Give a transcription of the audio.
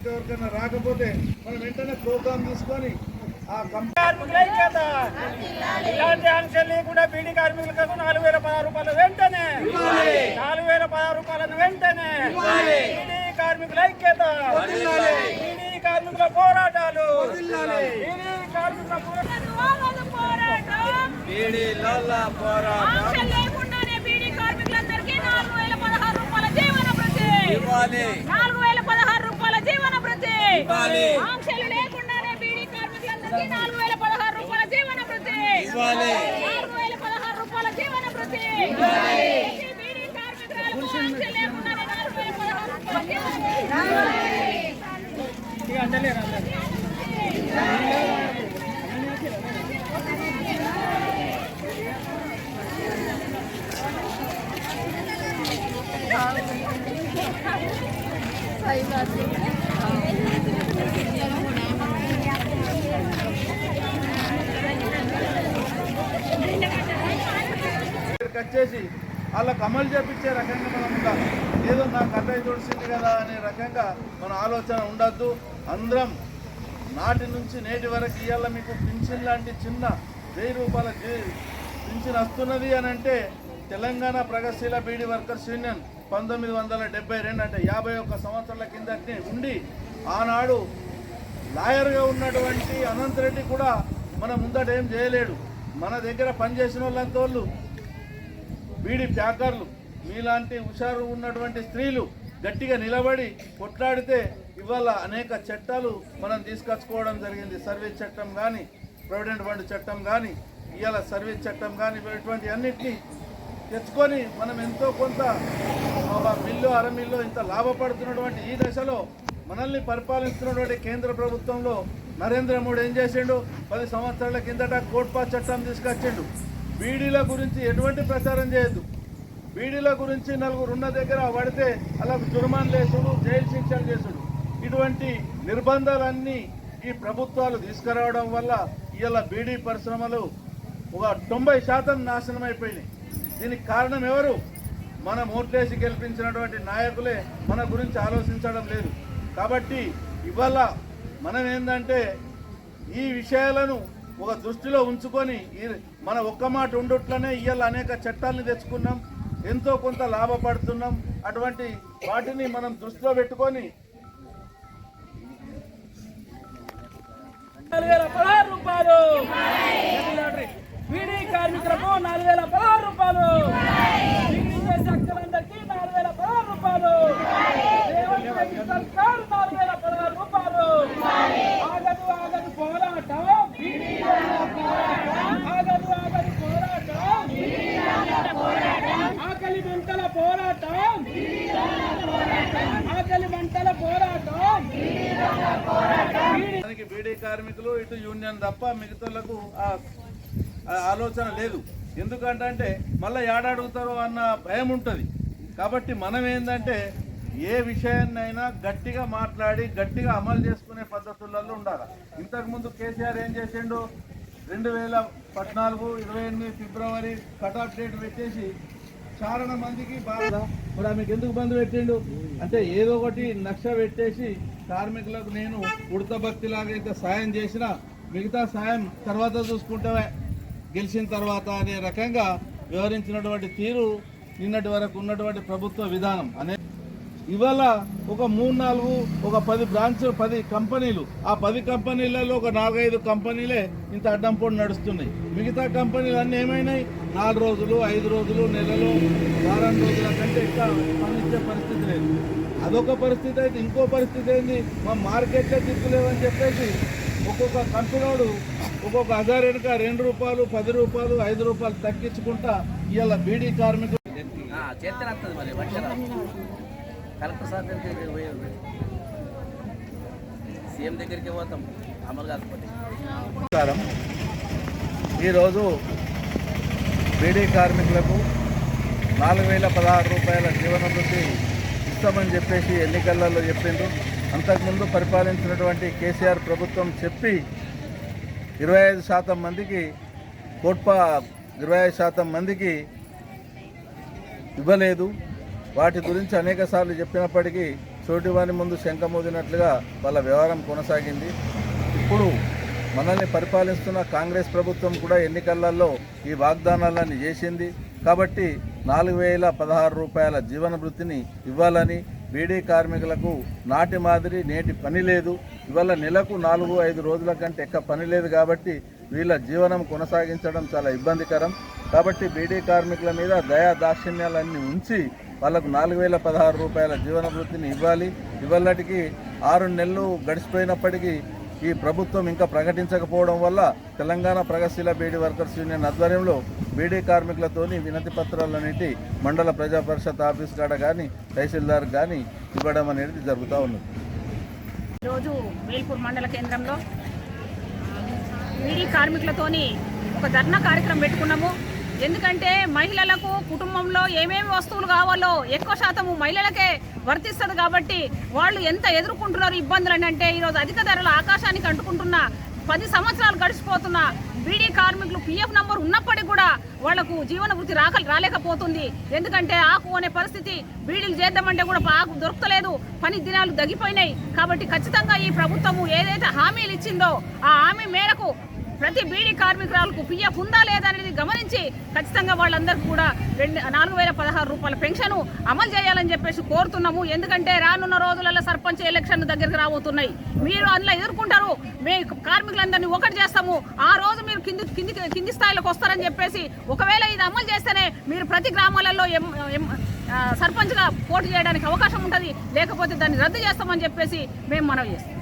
ఎవరికైనా రాకపోతే మనం వెంటనే ప్రోగ్రామ్ తీసుకొని ఇలాంటి ఆంక్షలు లేకుండా బీడీ కార్మికులకు నాలుగు వేల పదహారు రూపాయలు వెంటనే. నాలుగు వేల పదహారు రూపాయలను వెంటనే. బీడీ కార్మికుల ఐక్యత. బీడీ కార్మికుల పోరాటాలు. బీడీ కార్మికుల పోరాటం. బీడీ నాలుగు వేల పదహారు రూపాయల జీవన భృతి నాలుగు వేల పదహారు రూపాయల జీవన భృతి ఆంక్షలు లేకుండానే బీడీ కార్మికులందరికీ నాలుగు వేల పదహారు రూపాయల జీవన భృతి నాలుగు వేల పదహారు రూపాయల జీవన భృతి ప్రతి బీడీ కార్మికులకు ఆంక్షలు లేకుండానే నాలుగు వేల పదహారు రూపాయల జీవన ఇక అంటలేరు అందరూ. కట్ వచ్చేసి వాళ్ళకి అమలు చేపించే రకంగా మనం ఉండాలి. ఏదో నాకు అన్నయ్య తోడిసింది కదా అనే రకంగా మన ఆలోచన ఉండద్దు. అందరం నాటి నుంచి నేటి వరకు ఇవాళ మీకు పింఛన్ లాంటి చిన్న వెయ్యి రూపాయల పింఛన్ వస్తున్నది అని అంటే తెలంగాణ ప్రగతిశీల బీడీ వర్కర్స్ యూనియన్ పంతొమ్మిది వందల డెబ్బై రెండు అంటే యాభై ఒక్క సంవత్సరాల కిందటి ఉండి ఆనాడు లాయర్గా ఉన్నటువంటి అనంత్ రెడ్డి కూడా మన ముందట ఏం చేయలేడు. మన దగ్గర పనిచేసిన వాళ్ళంత వాళ్ళు బీడి ప్యాకర్లు మీలాంటి హుషారు ఉన్నటువంటి స్త్రీలు గట్టిగా నిలబడి కొట్లాడితే ఇవాళ అనేక చట్టాలు మనం తీసుకొచ్చుకోవడం జరిగింది. సర్వీస్ చట్టం కానీ ప్రొవిడెంట్ ఫండ్ చట్టం కానీ ఇవాళ సర్వీస్ చట్టం కానీ ఇటువంటి అన్నిటినీ తెచ్చుకొని మనం ఎంతో కొంత ఒక మిల్లు అర మిల్లు ఇంత లాభపడుతున్నటువంటి ఈ దశలో మనల్ని పరిపాలిస్తున్నటువంటి కేంద్ర ప్రభుత్వంలో నరేంద్ర మోడీ ఏం చేసిండు? పది సంవత్సరాల కిందట కోట్పా చట్టం తీసుకొచ్చిండు. బీడీల గురించి ఎటువంటి ప్రచారం చేయొద్దు. బీడీల గురించి నలుగురు ఉన్న దగ్గర పడితే అలా జుర్మాన్ లేసుడు జైలు శిక్షలు చేసుడు. ఇటువంటి నిర్బంధాలన్నీ ఈ ప్రభుత్వాలు తీసుకురావడం వల్ల ఇవాళ బీడీ పరిశ్రమలు ఒక తొంభై శాతం నాశనం అయిపోయినాయి. దీనికి కారణం ఎవరు? మన ఓట్లేసి గెలిపించినటువంటి నాయకులే మన గురించి ఆలోచించడం లేదు. కాబట్టి ఇవాళ మనం ఏంటంటే ఈ విషయాలను ఒక దృష్టిలో ఉంచుకొని మన ఒక్క మాట ఉండుట్లనే ఇవాళ అనేక చట్టాలను తెచ్చుకున్నాం. ఎంతో కొంత లాభపడుతున్నాం. అటువంటి వాటిని మనం దృష్టిలో పెట్టుకొని పదహారు రూపాయలు. కార్మికులకు నాలుగు వేల పదహారు రూపాయలు బీడీ చేసే అక్కలందరికీ నాలుగు వేల పదహారు రూపాయలు రేవంత్ రెడ్డి సర్కారు నాలుగు వేల పదహారు రూపాయలు ఆగదు ఆగదు పోరాటం బీడీ ఆగదు ఆగదు పోరాటం ఆకలి మంటల పోరాటం. ఆకలి మంటల పోరాటం. బీడీ కార్మికులు ఇటు యూనియన్ తప్ప మిగతాలకు ఆలోచన లేదు. ఎందుకంటే మళ్ళీ ఏడాడుగుతారో అన్న భయం ఉంటుంది. కాబట్టి మనం ఏంటంటే ఏ విషయాన్నైనా గట్టిగా మాట్లాడి గట్టిగా అమలు చేసుకునే పద్ధతులలో ఉండాలి. ఇంతకుముందు కేసీఆర్ ఏం చేసిండు? రెండు వేల పద్నాలుగు ఇరవై ఎనిమిది ఫిబ్రవరి కట్ ఆఫ్ డేట్ పెట్టేసి చాలా మందికి బాధ మరి ఆమెకు ఎందుకు బంద్ పెట్టిండు? అంటే ఏదో ఒకటి నక్ష పెట్టేసి కార్మికులకు నేను ఉడత భక్తిలాగా అయితే సాయం చేసిన మిగతా సాయం తర్వాత చూసుకుంటే గెలిచిన తర్వాత అనే రకంగా వివరించినటువంటి తీరు నిన్నటి వరకు ఉన్నటువంటి ప్రభుత్వ విధానం. అనే ఇవాళ ఒక మూడు నాలుగు ఒక పది బ్రాంచ్ పది కంపెనీలు. ఆ పది కంపెనీలలో ఒక నాలుగైదు కంపెనీలే ఇంత అడ్డం పొడి నడుస్తున్నాయి. మిగతా కంపెనీలు అన్నీ ఏమైనాయి? నాలుగు రోజులు ఐదు రోజులు నెలలు వారం రోజుల కంటే ఇంకా పనిచ్చే పరిస్థితి లేదు. అదొక పరిస్థితి అయితే ఇంకో పరిస్థితి ఏంది? మా మార్కెట్లో దిక్కులేవని చెప్పేసి ఒక్కొక్క కంపెనీడు ఒక్కొక్క హజార్ వెనుక రెండు రూపాయలు పది రూపాయలు ఐదు రూపాయలు తగ్గించుకుంటా ఇవాళ బీడీ కార్మికులు చేస్తే మరి కలెక్టర్ సార్ దగ్గరికి పోయేది సీఎం దగ్గరికి పోతాం అమలు కాకపోతే. నమస్కారం. ఈరోజు బీడీ కార్మికులకు నాలుగు వేల పదహారు రూపాయల జీవన వృత్తి ఇస్తామని చెప్పేసి ఎన్నికలలో చెప్పిండ్రు. అంతకుముందు పరిపాలించినటువంటి కేసీఆర్ ప్రభుత్వం చెప్పి ఇరవై ఐదు శాతం మందికి కోట్పా ఇరవై ఐదు శాతం మందికి ఇవ్వలేదు. వాటి గురించి అనేక సార్లు చెప్పినప్పటికీ చోటివారి ముందు శంఖమూదినట్లుగా వాళ్ళ వ్యవహారం కొనసాగింది. ఇప్పుడు మనల్ని పరిపాలిస్తున్న కాంగ్రెస్ ప్రభుత్వం కూడా ఎన్నికలలో ఈ వాగ్దానాలను చేసింది. కాబట్టి నాలుగు వేల పదహారు రూపాయల జీవన వృత్తిని ఇవ్వాలని బీడీ కార్మికులకు నాటి మాదిరి నేటి పని లేదు. ఇవాళ నెలకు నాలుగు ఐదు రోజుల కంటే ఎక్క పని లేదు కాబట్టి వీళ్ళ జీవనం కొనసాగించడం చాలా ఇబ్బందికరం. కాబట్టి బీడీ కార్మికుల మీద దయా దాక్షిణ్యాలన్నీ ఉంచి వాళ్ళకు నాలుగు వేల పదహారు రూపాయల జీవన వృత్తిని ఇవ్వాలి. ఇవాళటికి ఆరు నెలలు గడిచిపోయినప్పటికీ ఈ ప్రభుత్వం ఇంకా ప్రకటించకపోవడం వల్ల తెలంగాణ ప్రగతిశీల బీడీ వర్కర్స్ యూనియన్ ఆధ్వర్యంలో బీడీ కార్మికులతోని వినతి పత్రాలన్నిటి మండల ప్రజా పరిషత్ ఆఫీస్ కాడ కానీ తహసీల్దార్ కానీ ఇవ్వడం అనేది జరుగుతూ ఉన్నది. ఈరోజు వేల్పూర్ మండల కేంద్రంలో బీడీ కార్మికులతోని ఒక ధర్నా కార్యక్రమం పెట్టుకున్నాము. ఎందుకంటే మహిళలకు కుటుంబంలో ఏమేమి వస్తువులు కావాలో ఎక్కువ శాతము మహిళలకే వర్తిస్తుంది కాబట్టి వాళ్ళు ఎంత ఎదుర్కొంటున్నారు ఇబ్బందులు అని అంటే ఈరోజు అధిక ధరలు ఆకాశానికి అంటుకుంటున్న పది సంవత్సరాలు గడిచిపోతున్న బీడీ కార్మికులు పిఎఫ్ నంబర్ ఉన్నప్పటికీ కూడా వాళ్ళకు జీవన వృత్తి రాక రాలేకపోతుంది. ఎందుకంటే ఆకు అనే పరిస్థితి బీడీలు చేద్దామంటే కూడా ఆకు దొరకలేదు పని దినాలు తగ్గిపోయినాయి. కాబట్టి ఖచ్చితంగా ఈ ప్రభుత్వము ఏదైతే హామీలు ఇచ్చిందో ఆ హామీ మేరకు ప్రతి బీడీ కార్మికురాలకు పిఎఫ్ ఉందా లేదా అనేది గమనించి ఖచ్చితంగా వాళ్ళందరికీ కూడా రెండు నాలుగు వేల పదహారు రూపాయల పెన్షన్ అమలు చేయాలని చెప్పేసి కోరుతున్నాము. ఎందుకంటే రానున్న రోజులలో సర్పంచ్ ఎలక్షన్ దగ్గరికి రాబోతున్నాయి. మీరు అందులో ఎదుర్కొంటారు. మీ కార్మికులందరినీ ఒకటి చేస్తాము. ఆ రోజు మీరు కింది కింది కింది స్థాయిలోకి వస్తారని చెప్పేసి ఒకవేళ ఇది అమలు చేస్తేనే మీరు ప్రతి గ్రామాలలో ఎం ఎం సర్పంచ్గా పోటీ చేయడానికి అవకాశం ఉంటుంది. లేకపోతే దాన్ని రద్దు చేస్తామని చెప్పేసి మేము మనవి చేస్తాం